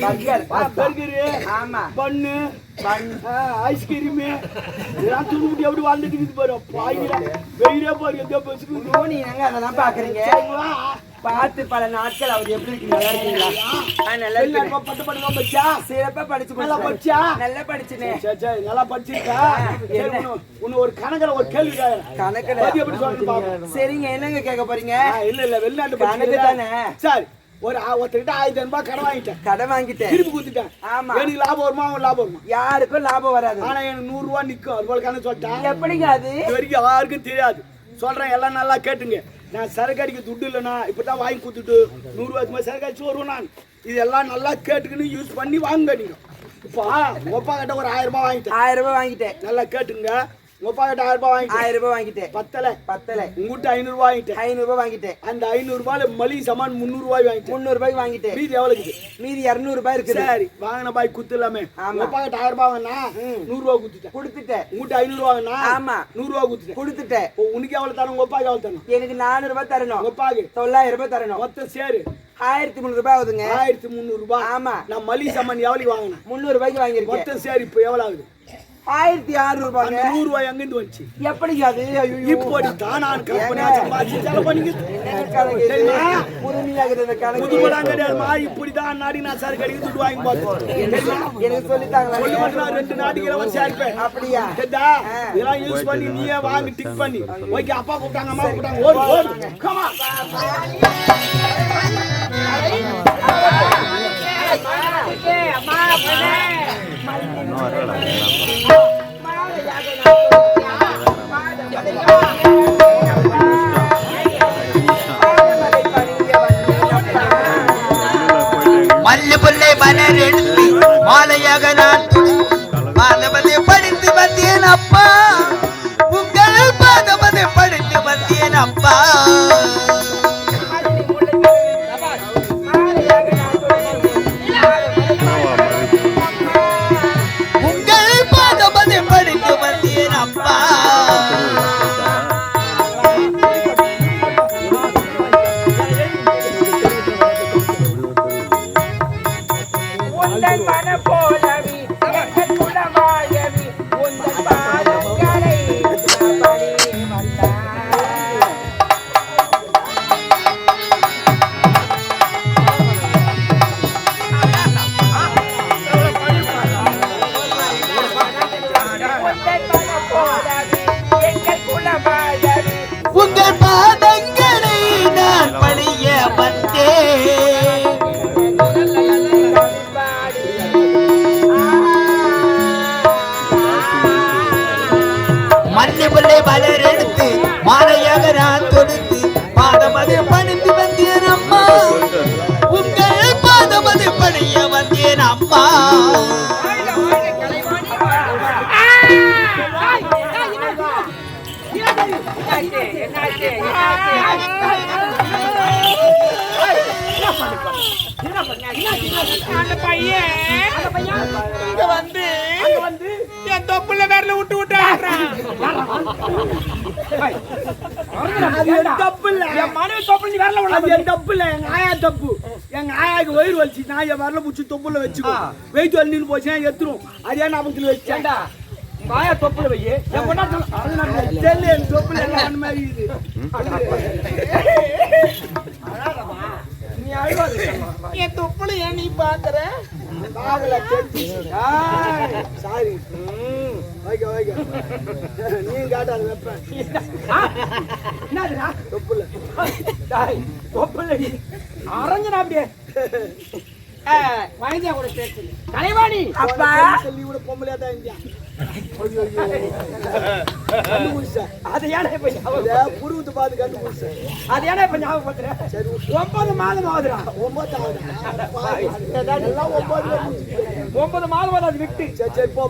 Burger burger ஆமா பண்ணு ice cream இதெல்லாம் துணுமுட்டி எப்படி வாழ்ந்துட்டு இருக்குது பாரு பாய்கிறா வெயிலே பாரு எங்க பசுக்கு தோனி என்னங்க அதெல்லாம் பாக்குறீங்க பார்த்து பல நாட்கள் அவர் எப்படி இருக்கு நல்லா இருக்கீங்களா நல்லா இருக்கு பட்டு பட்டு பச்சா சிறப்பா படிச்சு நல்லா. படிச்சா நல்லா படிச்சுனே சரி நல்லா படிச்சிருக்கா சரி, உன்னை- ஒரு கணக்குல ஒரு கேள்வி. கணக்குல எப்படி பாப்போம். சரிங்க என்னங்க கேட்க போறீங்க இல்ல இல்ல வெளிநாட்டு கணக்கு? தானே. சரி ஒரு ஆ- ஒருத்தர்கிட்ட ஆயிரத்தி ரூபாய் கடன் வாங்கிட்டேன். கடன் வாங்கிட்டேன். திருப்பி கொடுத்துட்டேன். ஆமா. எனக்கு லாபம் வருமா அவன் லாபம் வருமா? யாருக்கும் லாபம் வராது. ஆனா எனக்கு நூறு ரூபாய் நிக்கும். அது போல கணக்கு சொல்லிட்டேன் எப்படிங்க அது? வரைக்கும் யாருக்கும் தெரியாது. சொல்றேன் எல்லாம் நல்லா கேட்டுங்க. நான் சரக்கு அடிக்க துட்டு இல்லைண்ணா. இப்பதான் வாங்கி கொடுத்துட்டு நூறு ரூபாய்க்கு சரக்கு அடிச்சு வருவேன் நான். இதெல்லாம் நல்லா கேட்டுக்கின்னு யூஸ் பண்ணி வாங்க நீங்க. இப்போ அப்பா கிட்ட ஒரு ஆயிரம் ரூபாய் வாங்கிட்டேன். ஆயிரம் ரூபாய் வாங்கிட்டேன். நல்லா கேட்டுங்க. கிட்ட ஆயிரம் ரூபாய் வாங்கிட்டேன். ஆயிரம் ரூபாய் வாங்கிட்டேன். பத்தல. பத்தல. உங்ககிட்ட ஐநூறு ரூபாய் வாங்கிட்டேன். ஐநூறு ரூபாய் வாங்கிட்டேன். அந்த ஐநூறு ரூபாயில மளிகை சாமான் முந்நூறு ரூபாய் வாங்கிட்டேன். முந்நூறு வாங்கிட்டேன். மீதி எவ்வளவு மீதி இருநூறு ரூபாய் சரி வாங்கின பாய். உங்க அப்பா கிட்ட ஆயிரம் ரூபாய் வாங்கினா நூறு ரூபாய் குத்துட்டேன் கொடுத்துட்டேன். உங்ககிட்ட ஐநூறு ரூபாய் வாங்கினா ஆமா. நூறு ரூபாய் குத்துட்டேன் கொடுத்துட்டேன். உனக்கு எவ்வளவு தரணும்? உங்க அப்பாக்கு எவ்வளவு தரணும்? எனக்கு நானூறு ரூபாய் தரணும். உங்க அப்பாக்கு? தொள்ளாயிரம் ரூபாய் தரணும். மொத்தம் சேரு. ஆயிரத்தி முந்நூறு ரூபாய் ஆகுதுங்க. ஆயிரத்தி முந்நூறு ரூபாய். ஆமா. நான் மளிகை சாமான் எவ்வளவு வாங்கினேன்? முந்நூறு ரூபாய்க்கு வாங்கியிருக்கேன். மொத்தம் சேரு இப்போ எவ்வளவு ஆகுது? ஆயிரத்தி அறுநூறு அந்த நூறு ரூபாய் எங்கிருந்து வந்துச்சு. எப்படிங்க அது? ஐயோ. இப்படி தான் நான் புதுப்படம் கிடையாதுமா இப்படிதான் நாடி நான் சரக்கு அடிக்க துட்டு வாங்கி பார்த்தேன் எனக்கு சொல்லித்தாங்களா சொல்லி மட்டும் நான் ரெண்டு நாட்டுக்கு இலவசம் சேர்ப்பேன் அப்படியா? கேட்டா இதெல்லாம் யூஸ் பண்ணி நீயே வாங்கி டிக் பண்ணி. ஓகே அப்பா கூப்பிட்டாங்க அம்மா கூப்பிட்டாங்க. ஓடு ஓடு. Come மல்லு புல்லை மலர் எடுத்து மாலையாக நான் பாதமதை படித்து வந்தேன் அப்பா. உங்கள் பாதபதை படித்து வந்தேன் அப்பா. புல்லை மலர் எடுத்து மாலையாக நான் தொடுத்து பாதமதை பணிந்து வந்தேன் அம்மா. உங்கள் பாதமதை பணிய வந்தேன் அம்மா. அந்த பையன் வந்து என் தொப்புல விரல விட்டு அது என் தப்பு இல்ல என் மனைவி தொப்புல நீ விரல அது என் தப்பு இல்ல எங்க ஆயா தப்பு எங்க ஆயாக்கு வயிறு வலிச்சு நான் என் வரல பிடிச்சி தொப்புல வச்சுக்கோ வெயிட் வந்து நின்று போச்சுன்னா எடுத்துரும் அதே ஞாபகத்துல வச்சேன்டா மாயா தொப்புல வை என் பொண்ணா தெரியல என் தொப்புல எல்லாம் அந்த மாதிரி இருக்குது நீ அழுவாது என் தொப்புல ஏன் நீ பாக்குற சாரி ஓகே ஓகே நீ காட்டாத வெப்பேன் என்னதுடா? தொப்புல. டாய் தொப்புல அரஞ்சனா அப்படியே. வயதியா கூட பேசு கலைவாணி அப்பா. சொல்லி விட பொம்பளையா தான் இந்தியா ஐயோ, ஐயோ. கண்டுபிடிச்சேன். அது ஏன்னா இப்ப ஞாபகம் இதை புருவத்தை பார்த்து கண்டுபிடிச்சேன். அது ஏன்னா இப்ப ஞாபகப்படுத்துறேன் சரி, ஒன்பது மாதம் ஆகுதுடா. ஒன்பது அது விட்டு. சரி, சரி, போ.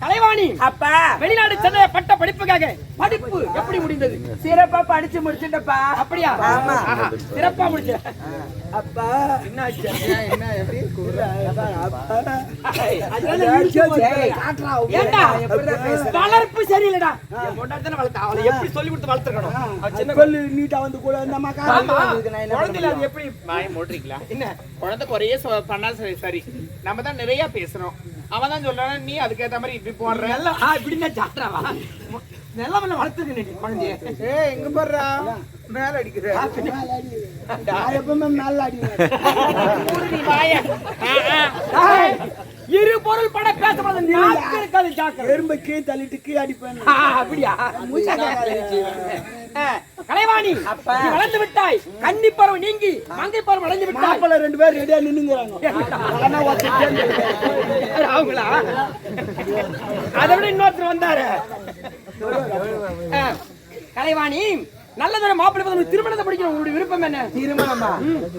கலைவாணி அப்பா? வெளிநாடு சென்ன பட்ட படிப்புக்காக படிப்பு எப்படி முடிந்தது? சிறப்பா படிச்சு முடிச்சுட்டப்பா. அப்படியா? ஆமா. சிறப்பா முடிச்ச. அப்பா. என்னாச்சு? ஏண்டா? எப்படிதான் பேசுற? வளர்ப்பு சரியில்லடா. தானே வளர்த்தா? அவளை எப்படி சொல்லி கொடுத்து வளர்த்துக்கணும் சின்ன சொல்லு நீட்டா வந்து கூட என்ன குழந்தையில அது எப்படி? வாய் மூடுறீங்களா? என்ன? குழந்தை குறைய பண்ணா சரி சரி. நம்ம தான் நிறைய பேசுறோம். அவன் தான் சொல்றான் நீ அதுக்கேத்த மாதிரி இப்படி போடுற. நல்லா இப்படின்னா சாப்பிட்றாவா நல்லா பண்ண வளர்த்துக்கு நீ குழந்தைய. ஏய் எங்க போடுறா மேல அடிக்கிற. நான் எப்பவுமே மேல அடிக்கிறேன் நீ வாய. ஆ, ஆ. ஏய், இரு பொருள் பட நாக்கு இருக்காது எறும்பை கீழே தள்ளிட்டு கீழே அடிப்பேன் ஆ, அப்படியா? ஆ, கலைவாணி வளர்ந்து விட்டாய். கன்னி பருவம் நீங்கி மங்கை பருவம் அடைந்து விட்டாய். மாப்பிள்ளை ரெண்டு பேரும் ரெடியா நின்னுங்கிறாங்க. அவங்களா அதை விட இன்னொருத்தர் வந்தாரு. கலைவாணி நல்லதொரு மாப்பிள்ளை உனக்கு திருமணத்தை படிக்கணும். உங்களுடைய விருப்பம் என்ன? திருமணமா?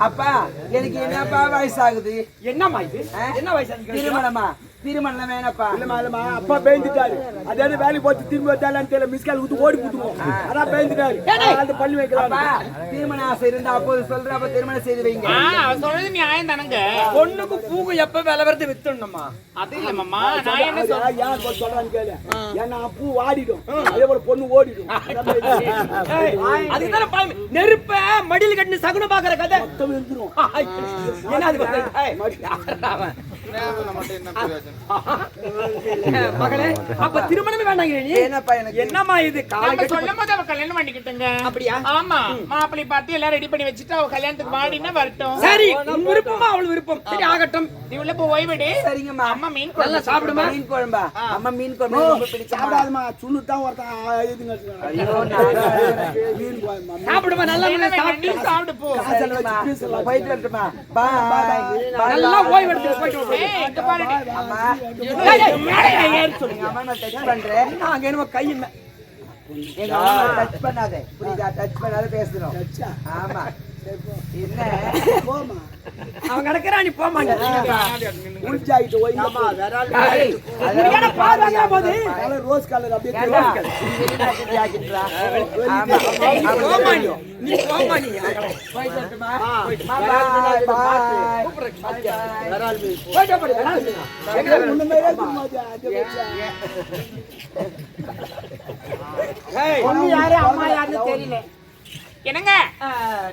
அப்பா எனக்கு என்னப்பா வயசாகுது? என்னம்மா இது? என்ன வயசு? திருமணமா? திருமணம் வேணப்பா. இல்லம்மா இல்லம்மா அப்பா பேந்துட்டாரு அதாவது வேலைக்கு போட்டு திரும்பி வந்தாலும் தெரியல. மிஸ்கால் ஊத்து ஓடி போட்டுவோம் அதான் பேந்துட்டாரு அந்த பள்ளி வைக்கலாம் திருமண ஆசை இருந்தா அப்போது சொல்ற அப்ப திருமணம் செய்து வைங்க. சொல்றது நியாயம் தானங்க. பொண்ணுக்கு பூக்கு எப்ப விலை வருது வித்துடணுமா? அது இல்ல மாமா நான் என்ன சொல்றேன் ஏன் கொஞ்சம் சொல்றான்னு கேளு. ஏன்னா பூ வாடிடும். அதே போல பொண்ணு ஓடிடும். நெருப்ப மடியில் கட்டின சகுனம் பாக்குற கதை. மொத்தம் அது மகளே அப்ப திருமணமே வேண்டாங்க நீ என்னப்பா எனக்கு? என்னம்மா இது? காலை நம்ம கட்டி சொல்லும் போது அவ கல்யாணம் பண்ணிக்கிட்டுங்க. அப்படியா? ஆமா. மாப்பிள்ளை பார்த்து எல்லாம் ரெடி பண்ணி வச்சுட்டு அவ கல்யாணத்துக்கு வாடினா வரட்டும். சரி உன் விருப்பமா அவள் விருப்பம். சரி ஆகட்டும். நீ உள்ள போய் ஓய்வெடு சரிங்கம்மா. அம்மா மீன் நல்லா குழம்பு சாப்பிடுமா மீன் குழம்பா? அம்மா மீன் குழம்பு ரொம்ப பிடிச்சா சாப்பிடாதமா சுண்ணு தான் ஒருத்தன் இதுங்க ஐயோ நான் மீன் குழம்பு சாப்பிடுமா? நல்லா சாப்பிட்டு சாப்பிடு. போ. போயிட்டு வரட்டுமா. நல்லா ஓய்வு எடுத்து போயிட்டு அங்க என்னமோ கை மே- எங்க டச் பண்ணாத. புரியுதா? டச் பண்ணாத பேசுறோம். ஆமா. என்ன? போமா அவன் கிடக்குறா நீ போக உள்ஜாகிட்டு போய் போது. ரோஸ் கலர் அப்படியே. நீ போமா நீ. நீ போமா நீ போயிட்டு வரட்டுமா? பாய், பாய். போயிட்டு போடி வேணாம் எங்க முன்ன மாதிரியே இருக்குமா அது? அது வச்சா. பொண்ணு யாரு அம்மா யாருன்னு தெரியல. என்னங்க?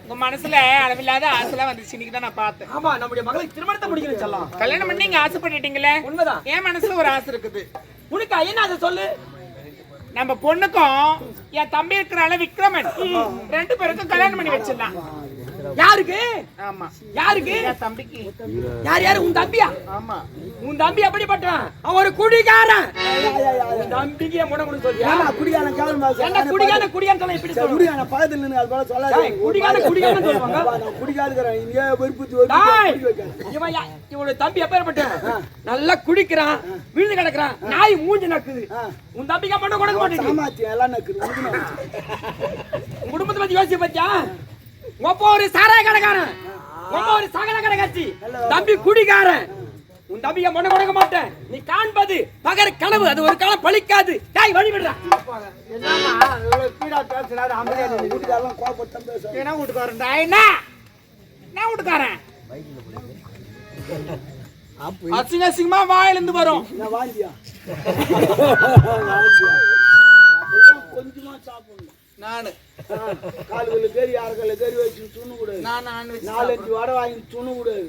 உங்க மனசுல அளவில்லாத ஆசைலாம் வந்துச்சு இன்னைக்கு தான் நான் பார்த்தேன். ஆமா நம்முடைய மகளுக்கு திருமணத்தை முடிக்கணும் சொல்லலாம் கல்யாணம் பண்ணி நீங்க ஆசைப்பட்டுட்டீங்களே? உண்மைதான். என் மனசுல ஒரு ஆசை இருக்குது. உனக்கு என்ன அதை சொல்லு. நம்ம பொண்ணுக்கும் என் தம்பி இருக்கிறால விக்ரமன். ரெண்டு பேருக்கும் கல்யாணம் பண்ணி வச்சிடலாம். யாருக்கு? ஆமா. யாருக்கு? தம்பிக்கு. யார் யாரு? உன் தம்பியா? ஆமா. உன் தம்பி எப்படிப்பட்டவன்? அவன் ஒரு குடிகாரன். உன் தம்பிக்கு என் கொடுத்து சொல்லியா குடிகாரன் சார். என்ன சொல்ல இப்படி சொல்லுங்க குடிகாரன் நின்னு அது போல சொல்லாத. குடிகாரன், குடிகாரன் சொல்லுவாங்க. அப்பா, நான் குடிகாரங்கிறேன். இங்கே. இவன் தம்பி எப்பேற்பட்ட நல்லா குடிக்கிறான் விழுந்து கிடக்குறான் நாய் மூஞ்சி நக்குது. உன் தம்பிக்கு மட்டும் கொடுக்க மாட்டேங்குது? எல்லாம் நக்குது. குடும்பத்தை பத்தி யோசிச்சு பத்தியா? ஒப்ப ஒரு சாராய கடைக்காரன் ஒப்ப ஒரு சகல கடைக்காட்சி தம்பி குடிகாரன். உன் தம்பிய மொன கொடுக்க மாட்டேன். நீ காண்பது பகர கனவு. அது ஒரு காலம் பழிக்காது. டேய் வழி விடுறா. என்னம்மா, இவ்வளவு ஸ்பீடா பேசுறாரு, அமைதியா நின்னு வீட்டுக்காரெல்லாம் கோவப்பட்டு தான் பேசுறாரு. என்ன என்ன? என்ன வீட்டுக்காரன்? அசிங்க அசிங்கமா வாயில இருந்து வரும். என்ன கொஞ்சமா சாப்பிடணும். நானு. ஆ, கால் கல்லு கறி, அரை கல்லு கறி வச்சு துண்ணு கூடாது. நாலஞ்சு வடை வாங்கி துண்ணு கூடாது.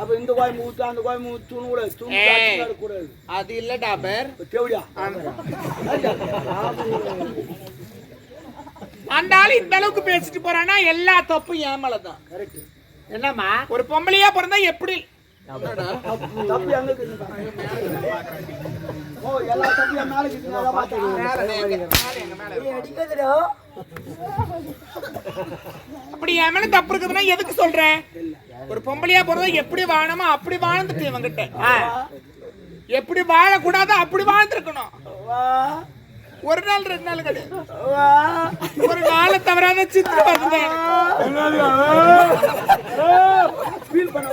அப்ப இந்த கோயம்பு ஊத்து அந்த கோயம்பு ஊத்து துண்ணு கூடாது. சாப்பிட்டு கூடாது அது இல்ல டாபர் தேவடியா அந்த ஆளு இந்த அளவுக்கு பேசிட்டு போறானா எல்லா தப்பும் மேலதான். கரெக்ட். என்னம்மா? ஒரு பொம்பளையா பிறந்தா எப்படி? தப்பி. ஓ எல்லா தப்பியும் மேல இருக்குது. நான் அப்படி என் மேல தப்பு இருக்குதுன்னா எதுக்கு சொல்றேன் ஒரு பொம்பளையா பிறந்தா எப்படி வாழணுமோ அப்படி வாழ்ந்துட்டு இவங்கிட்ட. எப்படி வாழக்கூடாதோ அப்படி வாழ்ந்துருக்கணும். ஒரு நாள் ரெண்டு நாள் கிடையாது ஒரு நாளை தவறாத சித்து வந்தேன் ஃபீல் பண்ண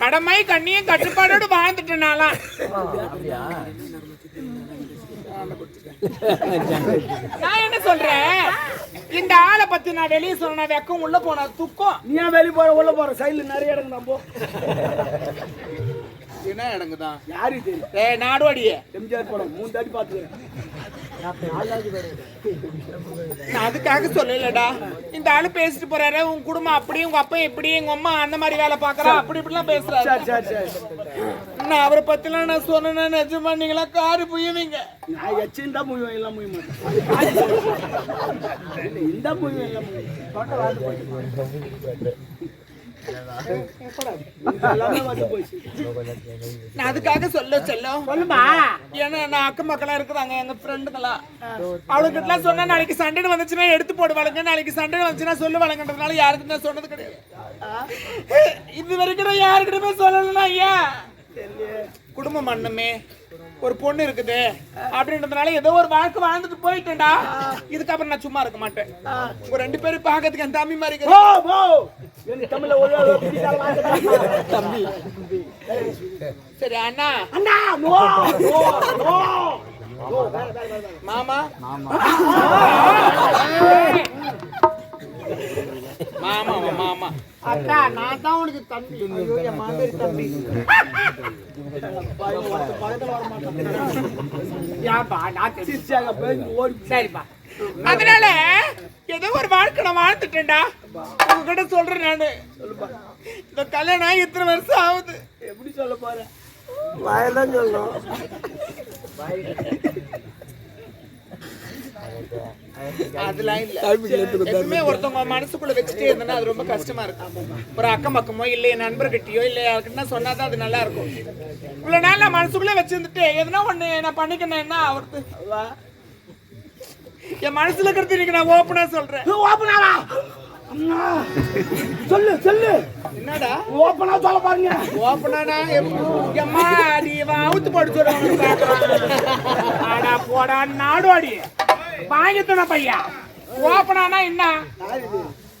கடமை கண்ணியும் கட்டுப்பாடோடு வாழ்ந்துட்டனாலாம் நான் என்ன சொல்றேன்? இந்த ஆளை பத்தி நான் வெளியே சொன்ன வெக்கம் உள்ள போன துக்கம். நீ ஏன் வெளியே போற உள்ள போற? சைடுல நிறைய இடங்க நம்ம என்ன இடங்குதான்? யாருக்கு தெரியும் ஏ நாடுவாடியே எம்ஜிஆர் படம் மூணு தாட்டி பாத்துக்கிறேன் நான் அதுக்காக சொல்லலடா. இந்த ஆளு பேசிட்டு போறாரு உன் குடும்பம் அப்படி உங்க அப்பா எப்படி உங்க அம்மா அந்த மாதிரி வேலை பாக்குறா அப்படி இப்படிலாம் பேசுறாரு. நான் அவரை பத்திலாம் நான் சொன்னேன்னா நிஜமா நீங்களா காரு புய்யுவீங்க நான் எச்சின் தான் எல்லாம் மாட்டேன். இந்த முழுவேன் எல்லாம் முழுவேன் அதுக்காக சொல்ல செல்லம் சொல்லுமா? ஏன்னா நான் அக்கம் மக்களா இருக்கிறாங்க எங்க ஃப்ரெண்டுங்களா அவளுக்கிட்ட சொன்னா நாளைக்கு சண்டை வந்துச்சுன்னா எடுத்து போடுவாளுங்க. நாளைக்கு சண்டை வந்துச்சுன்னா சொல்லு வழங்கன்றதுனால யாருக்கும் நான் சொன்னது கிடையாது. இது வரைக்கும் நான் யாருக்கிட்டயுமே சொல்லலாம் ஐயா குடும்பம் மண்ணுமே. ஒரு பொண்ணு இருக்குது அப்படின்றதுனால ஏதோ ஒரு வாழ்க்கை வாழ்ந்துட்டு போயிட்டேன்டா. இதுக்கப்புறம் நான் சும்மா இருக்க மாட்டேன். உங்க ரெண்டு பேரும் பார்க்கறதுக்கு என் தம்பி மாதிரி ஒரு ஒரு தம்பி. சரி அண்ணா. அண்ணா. மாமா. மாமா மாமா. அக்கா நான் தான் உனக்கு தம்பி. ஐயோ என் மாமேரி தம்பி. ஏன்பா நான் தெரியும் சிரிச்சாங்க ஓடி சரிப்பா. அதனால ஏதோ ஒரு வாழ்க்கை நான் வாழ்ந்துட்டேன்டா. உங்ககிட்ட சொல்றேன் நானு. இந்த கல்யாணம் ஆகி இத்தனை வருஷம் ஆகுது. எப்படி சொல்ல போற வாயெல்லாம் சொல்லணும் அதெல்லாம் இல்ல. எப்பவுமே ஒருத்தவங்க மனசுக்குள்ள வச்சுட்டே இருந்தேன்னா அது ரொம்ப கஷ்டமா இருக்கும். ஒரு அக்கம் பக்கமோ இல்ல என் நண்பர்கிட்டயோ இல்ல யாருக்கிட்ட சொன்னாதான் அது நல்லா இருக்கும். இவ்வளவு நாள் நான் மனசுக்குள்ள வச்சிருந்துட்டு எதுனா ஒண்ணு நான் பண்ணிக்கணும்னா அவருக்கு என் மனசுல இருக்கிறது இன்னைக்கு நான் ஓப்பனா சொல்றேன். ஓப்பனாவா சொல்லு சொல்லு. என்னடா? ஓப்பனா சொல்ல பாருங்க. ஓப்பனா எம்மா நீ அவுத்து போட்டு சொல்லுவாங்க ஆடா போடா நாடோடி வாங்கித்தன பையா. ஓப்பனானா என்ன?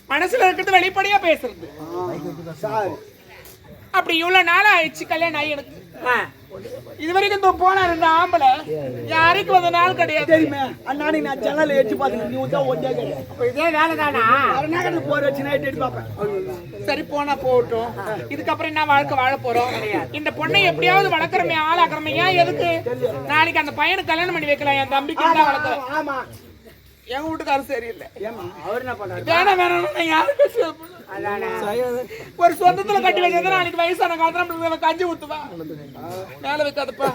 மனசுல இருக்கிறது வெளிப்படையா பேசுறது. அப்படி இவ்வளவு நாள் ஆயிடுச்சு கல்யாணம் ஆகி எனக்கு. இது வரைக்கும் இந்த போன ரெண்டு ஆம்பளை. யாருக்கு வந்த நாள் கிடையாது. தெரியுமே அண்ணாடி நான் ஜன்னல் எட்டி பார்த்து நீ தான் ஒன்றே கிடையாது அப்ப இதே வேலை தானா அரணாகத்து போற வச்சு நைட் எட்டி பார்ப்பேன். சரி போனா போகட்டும். இதுக்கப்புறம் என்ன வாழ்க்கை வாழ போறோம்? இந்த பொண்ணை எப்படியாவது வளர்க்குறமே ஆளாக்குறமே. ஏன் எதுக்கு? நாளைக்கு அந்த பையனுக்கு கல்யாணம் பண்ணி வைக்கலாம் என் தம்பிக்கு தான் வளர்க்குறேன் ஆமா. எங்க வீட்டுக்காரர் சரியில்லை. அவர் என்ன பண்ணாரு வேணாம் வேணாம் அதானே. ஒரு சொந்தத்துல கட்டி வைக்கிறது நாளைக்கு வயசான காலத்துல நம்மளுக்கு கஞ்சி ஊத்துவா? மேல வைக்காதப்பா.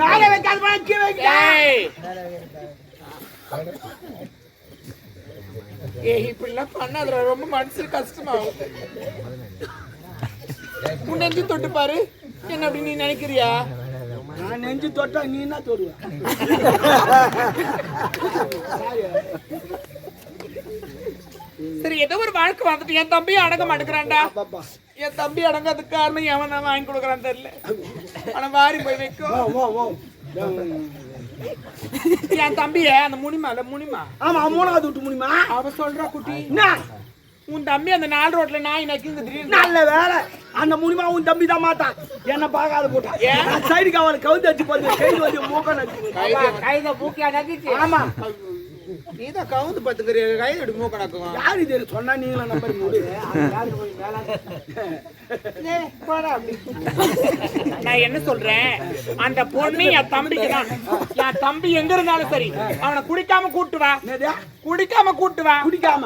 மேல வைக்காத கீழே வைக்க. ஏய். இப்படிலாம் பண்ணாதுடா ரொம்ப மனசு கஷ்டமாகும் உன் நெஞ்சு தொட்டு பாரு என்ன அப்படி நீ நினைக்கிறியா? நான் நெஞ்சு தொட்டா நீ என்ன தொடுவ. சரி ஏதோ ஒரு வாழ்க்கை வந்துட்டு என் தம்பியும் அடங்க மாட்டேங்கிறான்டா. என் தம்பி அடங்காததுக்கு காரணம் எவன் தான் வாங்கி கொடுக்குறான்னு தெரியல. ஆனா வாரி போய் வைக்கும். ஓ ஓ ஓ என் தம்பிய அந்த முனிமா இல்ல முனிமா. ஆமா மூணாவது விட்டு முடியுமா அவ சொல்றா குட்டி. என்ன? உன் தம்பி அந்த நாலு ரோட்ல நாய் நக்கிங்க திடீர்னு நல்ல வேலை. அந்த முடியுமா உன் தம்பி தான் மாட்டான். என்ன பார்க்காத போட்டான் நான் சைடுக்கு அவளை கவுந்து வச்சு கைது வந்து மூக்க நச்சு கைத பூக்கியா நதிச்சு ஆமா. நீ தான் கவுந்து பத்துக்கிற கை எடு மூக்க நக்குவான். யாரு இது? சொன்னா நீங்களும் நம்பர் மூடு. நான் என்ன சொல்றேன்? அந்த பொண்ணு என் தம்பிக்கு தான். என் தம்பி எங்க இருந்தாலும் சரி அவனை குடிக்காம கூட்டு வா. என்னது? குடிக்காம கூட்டு வா. குடிக்காம.